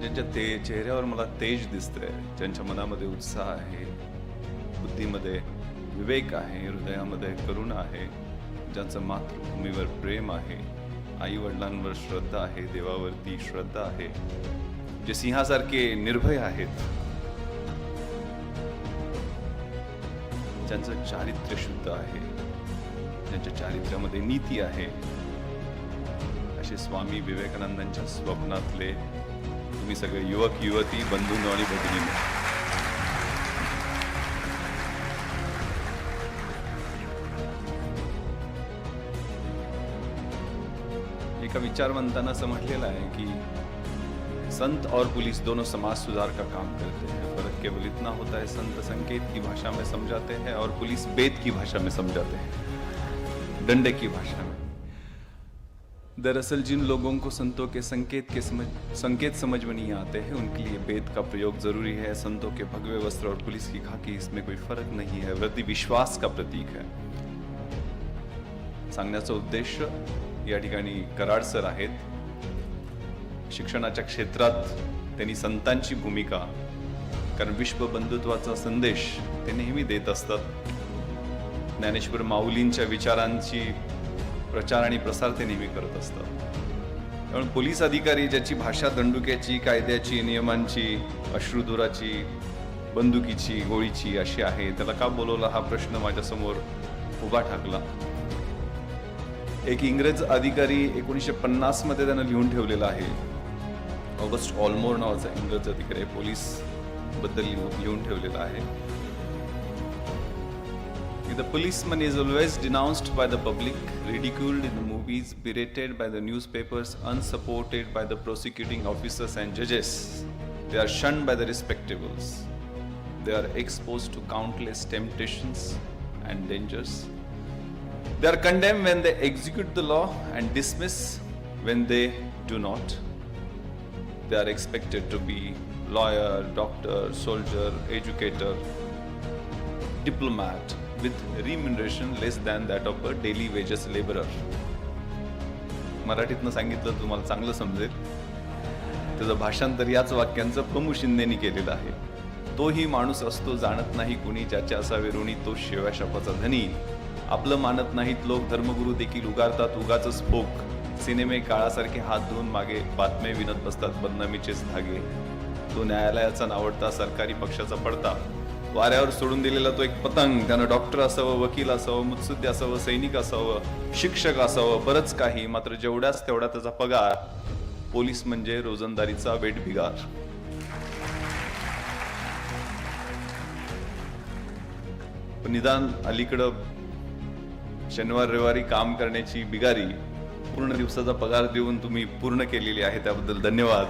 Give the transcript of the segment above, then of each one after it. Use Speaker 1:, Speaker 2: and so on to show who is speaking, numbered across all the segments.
Speaker 1: ज्यांच्या ते चेहऱ्यावर मला तेज दिसतंय ज्यांच्या मनामध्ये उत्साह आहे बुद्धीमध्ये विवेक आहे हृदयामध्ये करुणा आहे ज्यांचं मातृभूमीवर प्रेम आहे आई वडिलांवर श्रद्धा आहे देवावरती श्रद्धा आहे जे सिंहासारखे निर्भय आहेत. ज्यांचं चारित्र्य शुद्ध आहे ज्यांच्या चारित्र्यामध्ये नीती आहे. असे स्वामी विवेकानंदांच्या स्वप्नातले तुम्ही सगळे युवक, युवती बंधू आणि भगिनी एका विचारवंतानं असं म्हटलेलं आहे की संत और पुलिस दोनों समाज सुधार का काम करते हैं? फ़र्क केवल इतना होता है संत संकेत की भाषा में समझाते हैं और पुलिस वेद की भाषा में समझाते हैं। डंडे की भाषा में। दरअसल जिन लोगों को संतों के संकेत के समझ संकेत समझ में नहीं आते हैं उनके लिए वेद का प्रयोग जरूरी है। संतों के भगवे वस्त्र और पुलिस की खाकी इसमें कोई फर्क नहीं है। वृद्धि विश्वास का प्रतीक है। सांगण्याचा उद्देश या ठिकाणी कराड सर आहेत शिक्षणाच्या क्षेत्रात त्यांनी संतांची भूमिका कारण विश्व बंधुत्वाचा संदेश ते नेहमी देत असतात. ज्ञानेश्वर माऊलींच्या विचारांची प्रचार आणि प्रसार ते नेहमी करत असतात त्यामुळे पोलीस अधिकारी ज्याची भाषा दंडुक्याची कायद्याची नियमांची अश्रुधुराची बंदुकीची गोळीची अशी आहे त्याला का बोलवला हा प्रश्न माझ्यासमोर उभा ठाकला. एक इंग्रज अधिकारी एकोणीसशे पन्नासमध्ये त्यानं लिहून ठेवलेला आहे. ऑगस्ट ऑलमोर नावाचा इंग्रज अधिकारी पोलीसबद्दल लिहून लिहून ठेवलेला आहे. The policeman is always denounced by the public, ridiculed in the movies, berated by the newspapers, unsupported by the prosecuting officers and judges. They are shunned by the respectables. They are exposed to countless temptations and dangers. They are condemned when they execute the law and dismiss when they do not. They are expected to be lawyer, doctor, soldier, educator, diplomat with remuneration less than that of a daily wages laborer. मराठीतनं सांगितलं तुम्हाला चांगलं समजेल. त्याचं भाषांतर याच वाक्यांचं प्रमू शिंदेनी केलेलं आहे. तोही माणूस असतो जाणत नाही कुणी ज्याच्या असावे ऋणी तो शेव्या शापाचा धनी. आपलं मानत नाहीत लोक धर्मगुरू देखील उगारतात उगाच स्फोक सिनेमे काळासारखे हात धुवून मागे बातम्या विनत बसतात बदनामीचेच धागे. तो न्यायालयाचा नावडता सरकारी पक्षाचा पडता. वाऱ्यावर सोडून दिलेला तो एक पतंग त्यानं डॉक्टर असावं वकील असावं मुत्सुद्धी असावं सैनिक असावं शिक्षक असावं बरंच काही मात्र जेवढ्याच तेवढा त्याचा पगार पोलीस म्हणजे रोजंदारीचा वेठबिगार. पण निदान अलीकडं शनिवार रविवारी काम करण्याची बिगारी पूर्ण दिवसाचा पगार देऊन तुम्ही पूर्ण केलेली आहे त्याबद्दल धन्यवाद.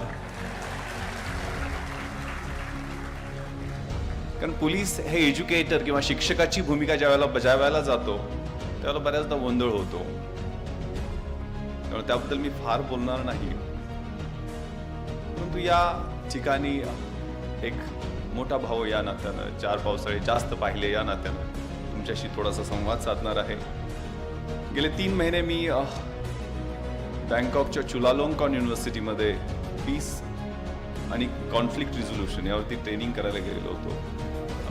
Speaker 1: कारण पोलीस हे एज्युकेटर किंवा शिक्षकाची भूमिका ज्यावेळेला बजावायला जातो त्यावेळेला बऱ्याचदा गोंधळ होतो. त्यामुळे त्याबद्दल मी फार बोलणार नाही. परंतु या ठिकाणी एक मोठा भाऊ या नात्यानं चार पावसाळे जास्त पाहिले या नात्यानं तुमच्याशी थोडासा संवाद साधणार आहे. गेले तीन महिने मी बँकॉकच्या चुलालोंगकॉन युनिव्हर्सिटीमध्ये पीस आणि कॉन्फ्लिक्ट रिझोल्युशन यावरती ट्रेनिंग करायला गेलेलो होतो.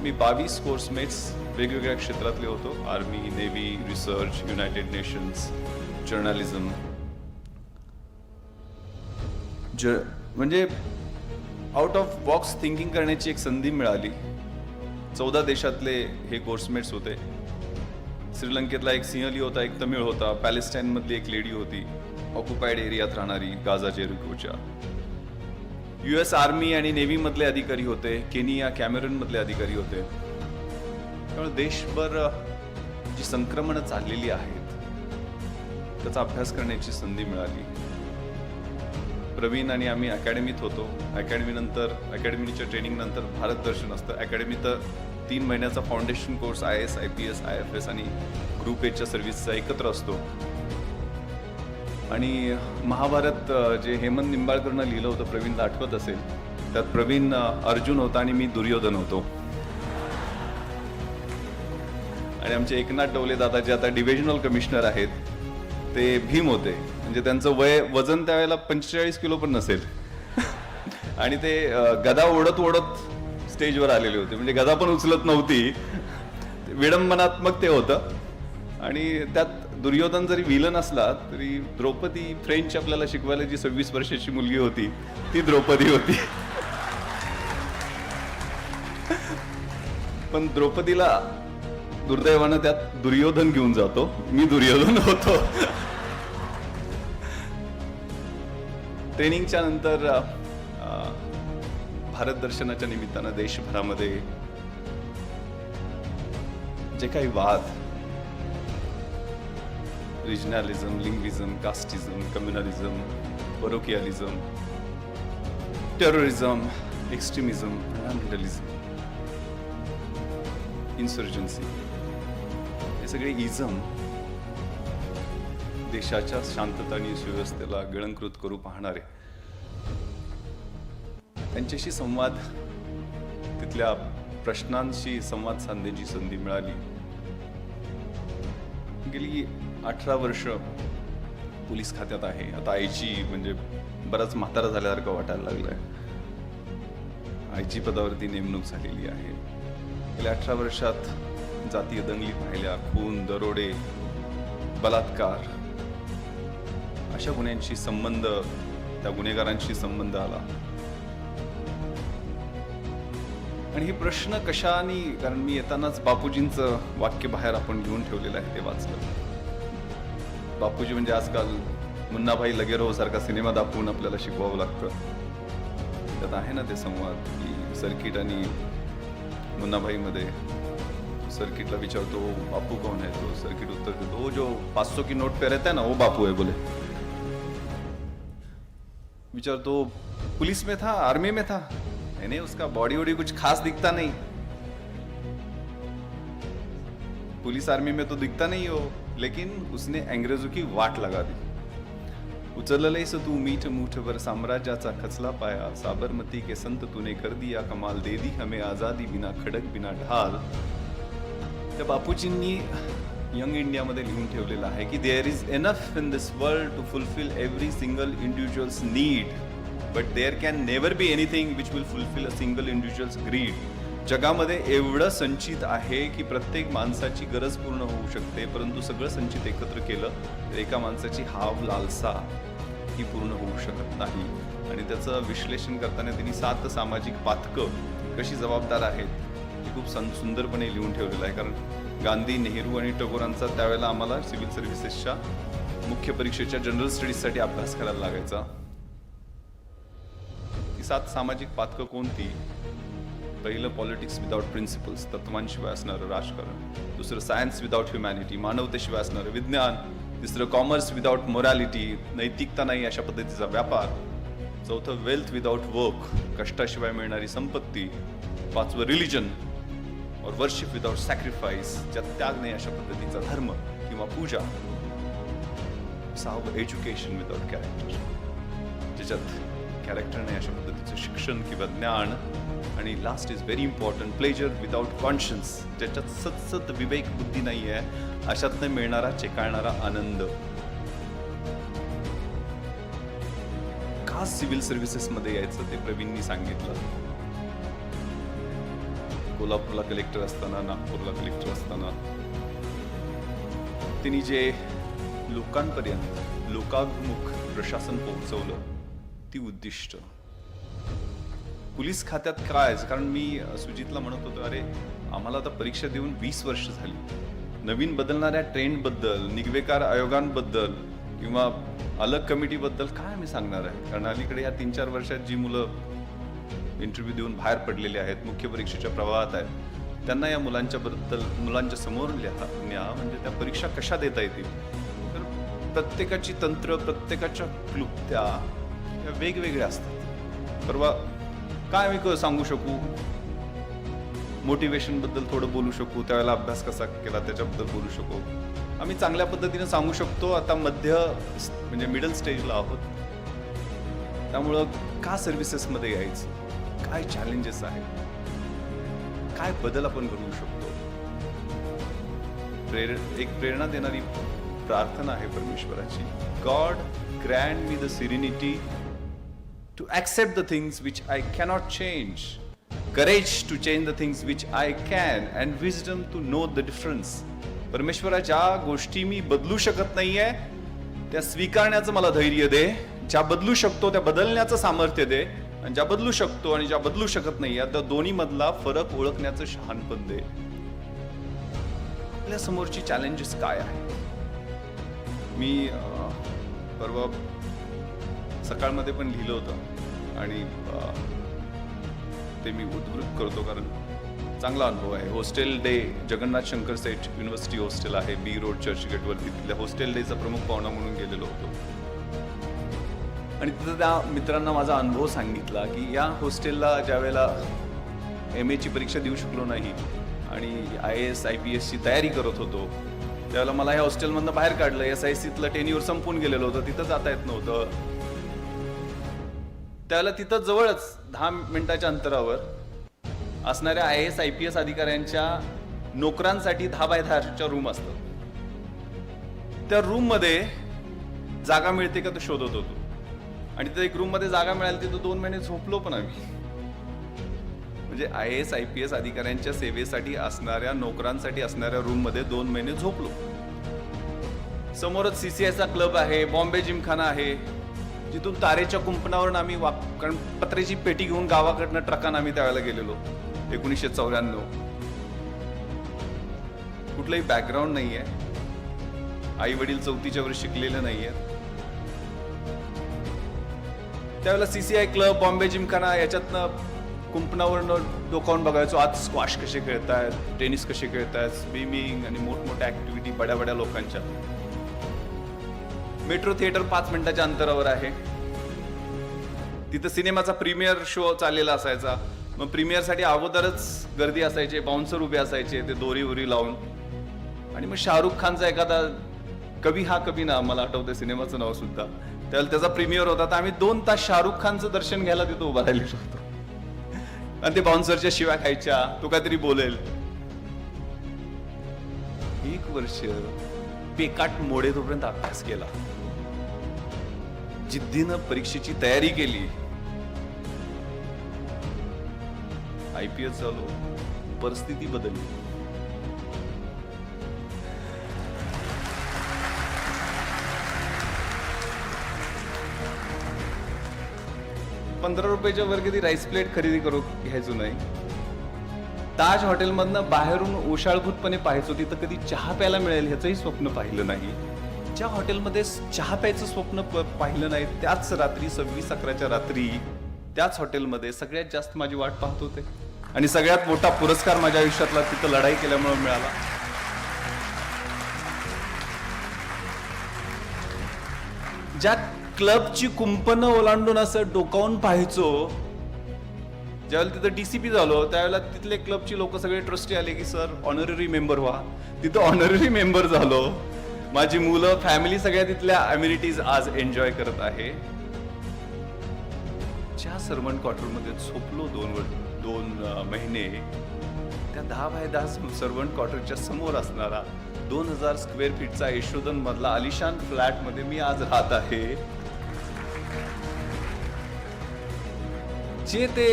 Speaker 1: मी बावीस कोर्समेट्स वेगवेगळ्या क्षेत्रातले होतो. Army navy research United Nations journalism ज म्हणजे आउट ऑफ बॉक्स थिंकिंग करण्याची एक संधी मिळाली. चौदा देशातले हे कोर्समेट्स होते. श्रीलंकेतला एक सिंहली होता एक तमिळ होता. पॅलेस्टाईनमधली एक लेडी होती. ऑक्युपाईड एरियात राहणारी गाझा जेरिकोच्या यू एस आर्मी आणि नेव्ही मधले अधिकारी होते केनिया कॅमेरन मधले अधिकारी होते. त्यामुळे देशभर जी संक्रमणं चाललेली आहेत त्याचा अभ्यास करण्याची संधी मिळाली. प्रवीण आणि आम्ही अकॅडमीत होतो. अकॅडमी नंतर अकॅडमीच्या ट्रेनिंग नंतर भारत दर्शन असतं. अकॅडमी तर तीन महिन्याचा foundation course I S I P S I F S आणि ग्रुप एच्या सर्व्हिसचा एकत्र असतो. आणि महाभारत जे हेमंत निंबाळकरनं लिहिलं होतं प्रवीणला आठवत असेल त्यात प्रवीण अर्जुन होता आणि मी दुर्योधन होतो. आणि आमचे एकनाथ डवले दादा जे आता डिव्हिजनल कमिशनर आहेत. ते भीम होते. म्हणजे त्यांचं वय वजन त्यावेळेला पंचेचाळीस किलो पण नसेल. आणि ते गदा ओढत ओढत स्टेजवर आलेले होते. म्हणजे गदा पण उचलत नव्हती. विडंबनात्मक ते होतं. आणि त्यात दुर्योधन जरी विलन असला तरी द्रौपदी फ्रेंच आपल्याला शिकवायला जी सव्वीस वर्षाची मुलगी होती ती द्रौपदी होती. पण द्रौपदीला दुर्दैवानं त्यात दुर्योधन घेऊन जातो. मी दुर्योधन होतो. ट्रेनिंगच्या नंतर भारत दर्शनाच्या निमित्तानं देशभरामध्ये जे काही वाद regionalism linguism casteism communalism parochialism terrorism extremism fundamentalism insurgency हे सगळे इझम देशाच्या शांतता आणि सुव्यवस्थेला गळंकृत करू पाहणारे. त्यांच्याशी संवाद तिथल्या प्रश्नांशी संवाद साधण्याची संधी मिळाली. गेली अठरा वर्ष पोलीस खात्यात आहे. आता आईची म्हणजे बराच म्हातारा झाल्यासारखं वाटायला लागलं आहे आईची पदावरती नेमणूक झालेली आहे. गेल्या अठरा वर्षात जातीय दंगली पाहिल्या खून दरोडे बलात्कार अशा गुन्ह्यांशी संबंध त्या गुन्हेगारांशी संबंध आला. आणि हे प्रश्न कशाने कारण मी येतानाच बापूजींचं वाक्य बाहेर आपण घेऊन ठेवलेलं आहे ते वाचलं. बापूजी म्हणजे आजकाल मुन्नाभाई लगेरो सारखा सिनेमा दाखवून आपल्याला शिकवावं लागतं. त्यात आहे ना ते संवाद की सर्किट आणि मुन्नाभाई मध्ये सर्किटला विचारतो बापू कौन है तो? सर्किट उत्तर देतो वो जो पाच सौ की नोट पे रहता है ना वो बापू है बोले. विचारतो, पुलिस में था, आर्मी में था? नहीं, उसका बॉडी वॉडी कुछ खास दिखता नहीं. पुलिस आर्मी में तो दिखता नहीं हो। लेकिन उसने अंग्रेज़ों की वाट लगा दी। उचललेस तू मीठ मूठभर साम्राज्याचा खचला पाया। साबरमती के संत तूने कर दिया कमाल, दे दी हमें आज़ादी बिना खडक, बिना ढाल। त्या बापूजींनी यंग इंडियामध्ये लिहून ठेवलेलं आहे की there is enough in this world to fulfil every single individuals need but there can never be anything which will fulfil a single individuals greed जगामध्ये एवढं संचित आहे की प्रत्येक माणसाची गरज पूर्ण होऊ शकते परंतु सगळं संचित एकत्र केलं तर एका माणसाची हाव लालसा ही पूर्ण होऊ शकत नाही. आणि त्याचं विश्लेषण करताना त्यांनी सात सामाजिक पातकं कशी जबाबदार आहेत हे खूप सं सुंदरपणे लिहून ठेवलेलं आहे. कारण गांधी नेहरू आणि टगोरांचा त्यावेळेला आम्हाला सिव्हिल सर्व्हिसेसच्या मुख्य परीक्षेच्या जनरल स्टडीजसाठी अभ्यास करायला लागायचा. ती सात सामाजिक पातकं कोणती? पहिलं पॉलिटिक्स विदाउट प्रिन्सिपल्स तत्वांशिवाय असणारं राजकारण. दुसरं सायन्स विदाउट ह्युमॅनिटी मानवतेशिवाय असणारं विज्ञान. तिसरं कॉमर्स विदाउट मोरॅलिटी नैतिकता नाही अशा पद्धतीचा व्यापार. चौथं वेल्थ विदाउट वर्क कष्टाशिवाय मिळणारी संपत्ती. पाचवं रिलिजन और वर्शिप विदाउट सॅक्रिफाईस ज्यात त्याग नाही अशा पद्धतीचा धर्म किंवा पूजा. सहावं एज्युकेशन विदाउट कॅरेक्टर ज्याच्यात कॅरेक्टर नाही अशा पद्धतीचं शिक्षण किंवा ज्ञान आणि last is very important pleasure without conscience ज्याच्यात सतसत विवेक बुद्धी नाही आहे अशातनं मिळणारा चेकाळणारा आनंद. खास सिव्हिल सर्व्हिसेसमध्ये यायचं ते प्रवीणनी सांगितलं. कोल्हापूरला कलेक्टर असताना नागपूरला कलेक्टर असताना. तिने जे लोकांपर्यंत लोकाभिमुख प्रशासन पोहोचवलं ती उद्दिष्ट. पोलीस खात्यात काय? कारण मी सुजितला म्हणत होतो अरे आम्हाला आता परीक्षा देऊन वीस वर्ष झाली. नवीन बदलणाऱ्या ट्रेंडबद्दल निगवेकार आयोगांबद्दल किंवा अलग कमिटीबद्दल काय मी सांगणार आहे? कारण अलीकडे या तीन चार वर्षात जी मुलं इंटरव्ह्यू देऊन बाहेर पडलेली आहेत मुख्य परीक्षेच्या प्रवाहात आहेत त्यांना या मुलांच्या बद्दल मुलांच्या समोर लिहा न्या म्हणजे त्या परीक्षा कशा देता येतील? तर प्रत्येकाची तंत्र प्रत्येकाच्या क्लुप्त्या वेगवेगळे वेगवेगळ्या असतात परवा काय मी क- सांगू शकू? मोटिवेशनबद्दल थोडं बोलू शकू त्यावेळेला अभ्यास कसा केला त्याच्याबद्दल बोलू शकू. आम्ही चांगल्या पद्धतीने सांगू शकतो आता मध्य म्हणजे मिडल स्टेजला आहोत. त्यामुळं का सर्व्हिसेसमध्ये यायचं? काय चॅलेंजेस आहेत? काय बदल आपण घडवू शकतो? प्रेर एक प्रेरणा देणारी प्रार्थना आहे परमेश्वराची. God grant me the serenity to accept the things which I cannot change, courage to change the things which I can, and wisdom to know the difference. परमेश्वरा ज्या गोष्टी मी बदलू शकत नाहीये त्या स्वीकारण्याचं मला धैर्य दे. ज्या बदलू शकतो त्या बदलण्याचं सामर्थ्य दे. आणि ज्या बदलू शकतो आणि ज्या बदलू शकत नाही त्या दोन्हीमधला फरक ओळखण्याचं शहाणपण दे. आपल्या समोरची चॅलेंजेस काय आहे मी परवा सकाळमध्ये पण लिहिलं होतं. आणि ते मी उद्धृत करतो कारण चांगला अनुभव आहे. Hostel day Jagannath Shankar Seth university hostel आहे बी रोड चर्चगेटवर तिथल्या हॉस्टेल डेचा प्रमुख पाहुणा म्हणून गेलेलो होतो. आणि तिथं त्या मित्रांना माझा अनुभव सांगितला की या हॉस्टेलला ज्या वेळेला एम एची परीक्षा देऊ शकलो नाही आणि आय एस आय पी एसची तयारी करत होतो त्यावेळेला मला ह्या हॉस्टेलमधनं बाहेर काढलं. एस आय सीतलं टेन्युअर संपून गेलेलं होतं. तिथं जाता येत नव्हतं. त्याला तिथं जवळच दहा मिनिटाच्या अंतरावर असणाऱ्या I S I P S अधिकाऱ्यांच्या नोकरांसाठी दहा बाय दहाच्या रूम असतात त्या रूममध्ये जागा मिळते का तो शोधत होतो. आणि त्या एक रूममध्ये जागा मिळाली तिथं दोन महिने झोपलो पण आम्ही. म्हणजे I S I P S अधिकाऱ्यांच्या सेवेसाठी असणाऱ्या नोकरांसाठी असणाऱ्या रूममध्ये दोन महिने झोपलो. समोरच सीसीआयचा क्लब आहे बॉम्बे जिमखाना आहे. जिथून तारेच्या कुंपणावरून आम्ही वाप कारण पत्र्याची पेटी घेऊन गावाकडनं ट्रकानं आम्ही त्यावेळेला गेलेलो. एकोणीसशे चौऱ्याण्णव. कुठलंही बॅकग्राऊंड नाही आहे आई वडील चौथीच्या वर शिकलेले आहेत त्यावेळेला सीसीआय क्लब बॉम्बे जिमखाना याच्यातनं कुंपणावरनं डोकावून बघायचो. आज स्क्वॉश कसे खेळतायत टेनिस कसे खेळतायत स्विमिंग आणि मोठमोठ्या ऍक्टिव्हिटी बड्या बड्या लोकांच्या. मेट्रो थिएटर पाच मिनिटाच्या अंतरावर आहे. तिथं सिनेमाचा प्रीमियर शो चाललेला असायचा. मग प्रीमियरसाठी अगोदरच गर्दी असायची बाउन्सर उभे असायचे ते दोरी उरी लावून. आणि मग शाहरुख खानचा एखादा कवी हा कवी ना मला आठवतं सिनेमाचं नाव सुद्धा. त्यावेळेला त्याचा प्रीमियर होता. तर आम्ही दोन तास शाहरुख खानचं दर्शन घ्यायला तिथं उभा राहिलेलो होतो. आणि ते बाउन्सरच्या शिव्या खायच्या तो काहीतरी बोलेल. एक वर्ष पेकाट मोडे तोपर्यंत अभ्यास केला. जिद्दीनं परीक्षेची तयारी केली. आय पी एस झालो परिस्थिती बदलली. पंधरा रुपयाच्या वर कधी राईस प्लेट खरेदी करू घ्यायचो नाही. ताज हॉटेलमधनं बाहेरून ओशाळभूतपणे पाहायचो तिथं कधी चहा प्यायला मिळेल ह्याचंही स्वप्न पाहिलं नाही. ज्या हॉटेलमध्ये चहा प्यायचं स्वप्न प- पाहिलं नाही त्याच रात्री सव्वीस अकराच्या रात्री त्याच हॉटेलमध्ये सगळ्यात जास्त माझी वाट पाहत होते. आणि सगळ्यात मोठा पुरस्कार माझ्या आयुष्यातला तिथं लढाई केल्यामुळे मिळाला. ज्या क्लबची कुंपनं ओलांडून असं डोकावून पाहायचो ज्यावेळेला तिथं डीसीपी झालो त्यावेळेला तिथले क्लबची लोक सगळे ट्रस्टी आले की सर ऑनररी मेंबर व्हा. तिथं ऑनररी मेंबर झालो. माझी मुलं फॅमिली सगळ्या तिथल्या अम्युनिटीज आज एन्जॉय करत आहे. ज्या सर्वंट क्वार्टरमध्ये झोपलो दोन दोन महिने त्या दहा बाय दहा सर्वंट क्वार्टरच्या समोर असणारा दोन हजार स्क्वेअर फीटचा यशोधन मधला आलिशान फ्लॅटमध्ये मी आज राहत आहे. जे ते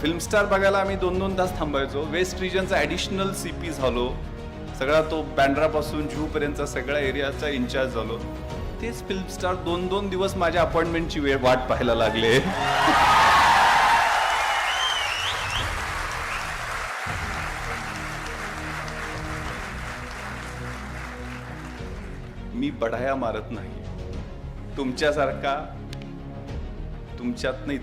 Speaker 1: फिल्म स्टार बघायला आम्ही दोन दोन तास थांबायचो. वेस्ट रिजनचा ॲडिशनल सी पी झालो. सगळा तो बँड्रापासून जूपर्यंतचा सगळ्या एरियाचा इन्चार्ज झालो. तेच फिल्म स्टार दोन दोन दिवस माझ्या अपॉइंटमेंटची वेळ वाट पाहायला लागले. मी बढाया मारत नाही. तुमच्यासारखा तुमच्यात नाही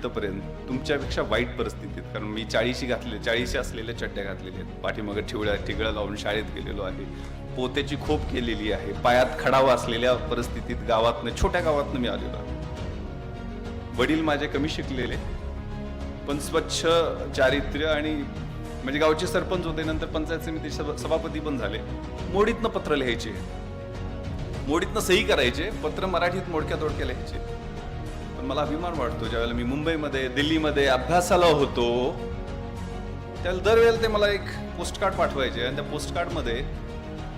Speaker 1: तुमच्यापेक्षा वाईट परिस्थितीत कारण मी चाळीशी घातले चाळीशी असलेल्या चड्ड्या घातलेल्या आहेत. पाठीमागे ठिवळ्या ठिगळ्या लावून शाळेत गेलेलो आहे. पोत्याची खोप केलेली आहे. पायात खडावा असलेल्या परिस्थितीत गावातनं छोट्या गावातनं मी आलेलो आहे. वडील माझे कमी शिकलेले पण स्वच्छ चारित्र्य आणि म्हणजे गावचे सरपंच होते नंतर पंचायत समिती सभा- सभापती पण झाले. मोडीतनं पत्र लिहायचे. मोडीतनं सही करायचे पत्र मराठीत मोडक्या तोडक्या लिहायचे. पण मला अभिमान वाटतो ज्यावेळेला मी मुंबईमध्ये दिल्लीमध्ये अभ्यासाला होतो त्यावेळेला दरवेळेला ते मला एक पोस्टकार्ड पाठवायचे आणि त्या पोस्टकार्डमध्ये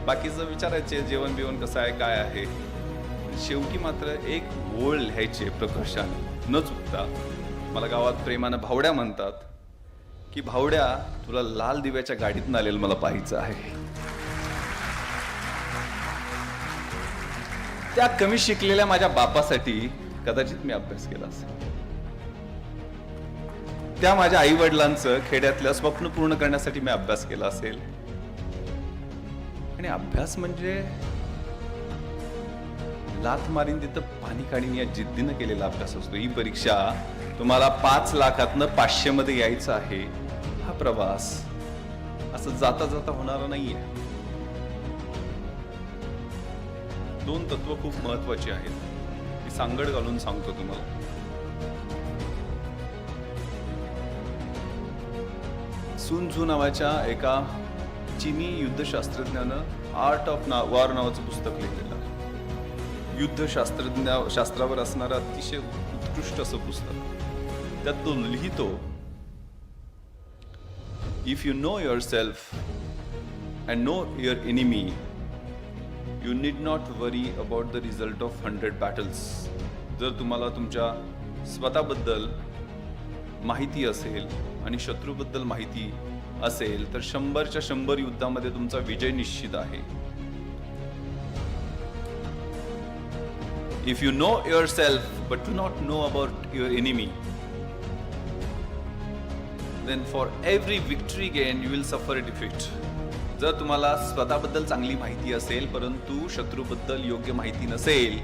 Speaker 1: बाकीचं विचारायचे जेवण बिवण कसं आहे काय आहे. शेवटी मात्र एक ओळ लिहायचे प्रकर्षाने. न चुकता मला गावात प्रेमानं भावड्या म्हणतात की भावड्या तुला लाल दिव्याच्या गाडीतून आलेलं मला पाहायचं आहे. त्या कमी शिकलेल्या माझ्या बापासाठी कदाचित मी अभ्यास केला असेल. त्या माझ्या आई वडिलांचं खेड्यातलं स्वप्न पूर्ण करण्यासाठी मी अभ्यास केला असेल. आणि अभ्यास म्हणजे लाथ मारीन तिथं पाणी काढीन या जिद्दीनं केलेला अभ्यास असतो. ही परीक्षा तुम्हाला पाच लाखातनं पाचशे मध्ये यायचं आहे. हा प्रवास असं जाता जाता होणारा नाहीये. दोन तत्व खूप महत्वाची आहेत. सांगड घालून सांगतो तुम्हाला. सुन झू नावाच्या एका चिनी युद्धशास्त्रज्ञानं आर्ट ऑफ ना वॉर नावाचं पुस्तक लिहिलेलं आहे. युद्धशास्त्रज्ञ शास्त्रावर असणारं अतिशय उत्कृष्ट असं पुस्तक. त्यात तो लिहितो if you know yourself and know your enemy you need not worry about the result of hundred battles जर तुम्हाला तुमच्या स्वतःबद्दल माहिती असेल आणि शत्रूबद्दल माहिती असेल तर शंभरच्या शंभर युद्धामध्ये तुमचा विजय निश्चित आहे. If you know yourself but do not know about your enemy then for every victory gain you will suffer defeat जर तुम्हाला स्वतःबद्दल चांगली माहिती असेल परंतु शत्रूबद्दल योग्य माहिती नसेल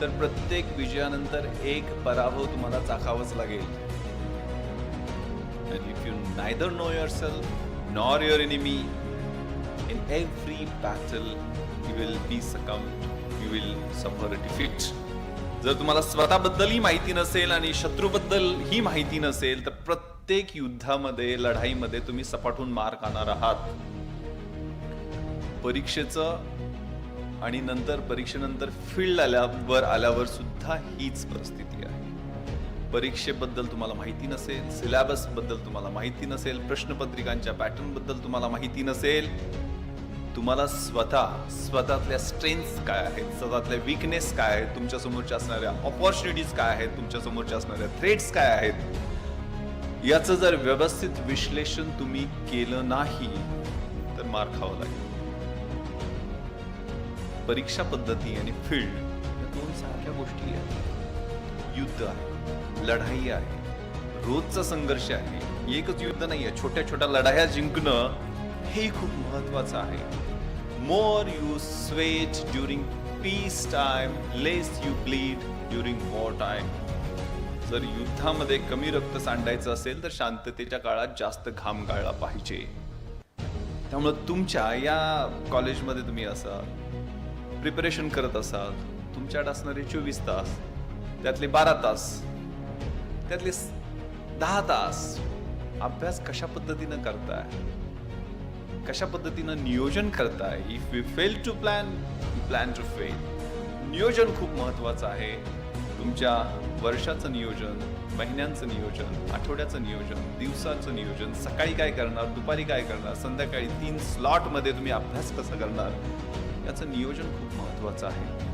Speaker 1: तर प्रत्येक विजयानंतर एक पराभव तुम्हाला चाखावाच लागेल And if you neither know yourself nor your enemy, in every battle you will be succumbed, you will suffer defeat. जर तुम्हाला स्वतःबद्दलही माहिती नसेल आणि शत्रूबद्दल ही माहिती नसेल तर प्रत्येक प्रत्येक युद्धामध्ये लढाईमध्ये तुम्ही सपाटून मार खाणार आहात. परीक्षेचं आणि नंतर परीक्षेनंतर फील्ड आल्यावर आल्यावर सुद्धा हीच परिस्थिती आहे. परीक्षेबद्दल तुम्हाला माहिती नसेल सिलॅबसबद्दल तुम्हाला माहिती नसेल प्रश्नपत्रिकांच्या पॅटर्नबद्दल तुम्हाला माहिती नसेल तुम्हाला स्वतः स्वतःतल्या स्ट्रेंथ काय आहेत स्वतःतल्या विकनेस काय आहेत तुमच्या समोरच्या असणाऱ्या ऑपॉर्च्युनिटीज काय आहेत तुमच्या समोरच्या असणाऱ्या थ्रेट्स काय आहेत याचं जर व्यवस्थित विश्लेषण तुम्ही केलं नाही तर मार खावं लागेल. परीक्षा पद्धती आणि फील्ड या दोन सारख्या गोष्टी आहेत. युद्ध आहे लढाई आहे रोजचा संघर्ष आहे. एकच युद्ध नाही आहे छोट्या छोट्या लढाया जिंकणं हे खूप महत्वाचं आहे. More you sweat during peace time less you bleed during war time जर युद्धामध्ये कमी रक्त सांडायचं असेल तर शांततेच्या काळात जास्त घाम गाळला पाहिजे. त्यामुळं तुमच्या या कॉलेजमध्ये तुम्ही असाल प्रिपरेशन करत असाल तुमच्याकडे असणारे चोवीस तास त्यातले बारा तास त्यातले दहा तास अभ्यास कशा पद्धतीनं करताय? कशा पद्धतीनं नियोजन करताय? If you fail to plan you plan to fail नियोजन खूप महत्वाचं आहे. तुमच्या वर्षाचं नियोजन महिन्यांचं नियोजन आठवड्याचं नियोजन दिवसाचं नियोजन सकाळी काय करणार दुपारी काय करणार संध्याकाळी तीन स्लॉटमध्ये तुम्ही अभ्यास कसा करणार याचं नियोजन खूप महत्त्वाचं आहे.